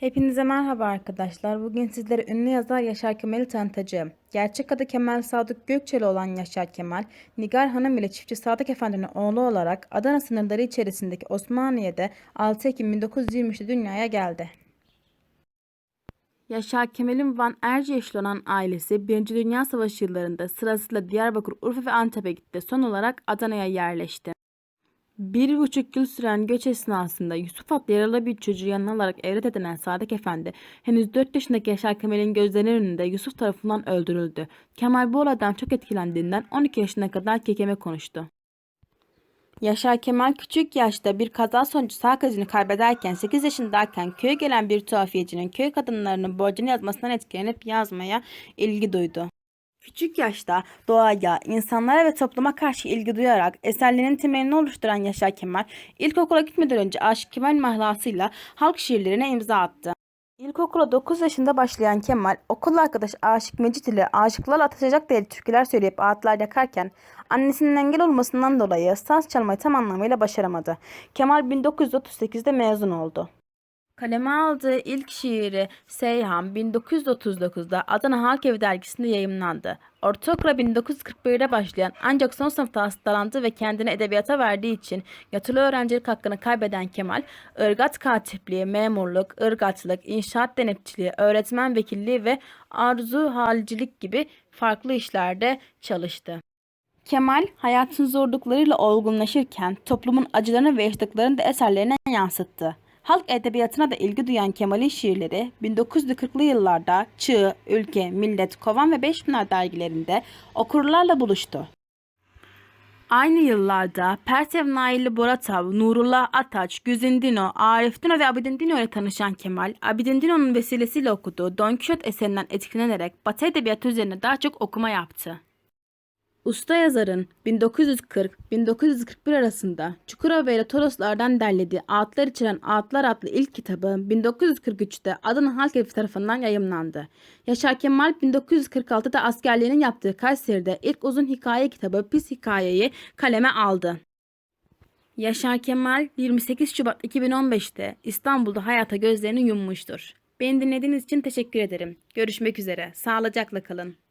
Hepinize merhaba arkadaşlar. Bugün sizlere ünlü yazar Yaşar Kemal'i tanıtacağım. Gerçek adı Kemal Sadık Gökçeli olan Yaşar Kemal, Nigar Hanım ile çiftçi Sadık Efendi'nin oğlu olarak Adana sınırları içerisindeki Osmaniye'de 6 Ekim 1923'te dünyaya geldi. Yaşar Kemal'in Van Erciyes'li olan ailesi 1. Dünya Savaşı yıllarında sırasıyla Diyarbakır, Urfa ve Antep'e gitti. Son olarak Adana'ya yerleşti. Bir buçuk yıl süren göç esnasında Yusuf adlı yaralı bir çocuğu yanına alarak evlat edinen Sadık Efendi, henüz 4 yaşındaki Yaşar Kemal'in gözlerinin önünde Yusuf tarafından öldürüldü. Kemal bu olaydan çok etkilendiğinden 12 yaşına kadar kekeme konuştu. Yaşar Kemal küçük yaşta bir kaza sonucu sağ gözünü kaybederken 8 yaşındayken köye gelen bir tuhafiyecinin köy kadınlarının borcunu yazmasından etkilenip yazmaya ilgi duydu. Küçük yaşta doğaya, insanlara ve topluma karşı ilgi duyarak eserlerinin temelini oluşturan Yaşar Kemal, ilkokula gitmeden önce Aşık Kemal mahlasıyla halk şiirlerine imza attı. İlkokula 9 yaşında başlayan Kemal, okul arkadaş Aşık Mecit ile aşıklarla atışacak değerli türküler söyleyip ağıtlar yakarken annesinin engel olmasından dolayı saz çalmayı tam anlamıyla başaramadı. Kemal 1938'de mezun oldu. Kaleme aldığı ilk şiiri Seyhan 1939'da Adana Halk Evi dergisinde yayımlandı. Ortaokula 1941'de başlayan ancak son sınıfta hastalandı ve kendini edebiyata verdiği için yatılı öğrencilik hakkını kaybeden Kemal, ırgat katipliği, memurluk, ırgatlık, inşaat denetçiliği, öğretmen vekilliği ve arzu halcilik gibi farklı işlerde çalıştı. Kemal hayatın zorluklarıyla olgunlaşırken toplumun acılarını ve yaşadıklarını da eserlerine yansıttı. Halk edebiyatına da ilgi duyan Kemal'in şiirleri 1940'lı yıllarda Çığ, Ülke, Millet, Kovan ve Beşpınar dergilerinde okurlarla buluştu. Aynı yıllarda Pertev Nailli Boratav, Nurullah Ataç, Güzin Dino, Arif Dino ve Abidin Dino ile tanışan Kemal, Abidin Dino'nun vesilesiyle okuduğu Don Quixote eserinden etkilenerek Batı edebiyatı üzerine daha çok okuma yaptı. Usta yazarın 1940-1941 arasında Çukurova ile Toroslardan derlediği Ağıtlar içeren Ağıtlar adlı ilk kitabı 1943'te Adana Halk Evi tarafından yayımlandı. Yaşar Kemal 1946'da askerliğinin yaptığı Kayseri'de ilk uzun hikaye kitabı Pis Hikayeyi kaleme aldı. Yaşar Kemal 28 Şubat 2015'te İstanbul'da hayata gözlerini yummuştur. Beni dinlediğiniz için teşekkür ederim. Görüşmek üzere. Sağlıcakla kalın.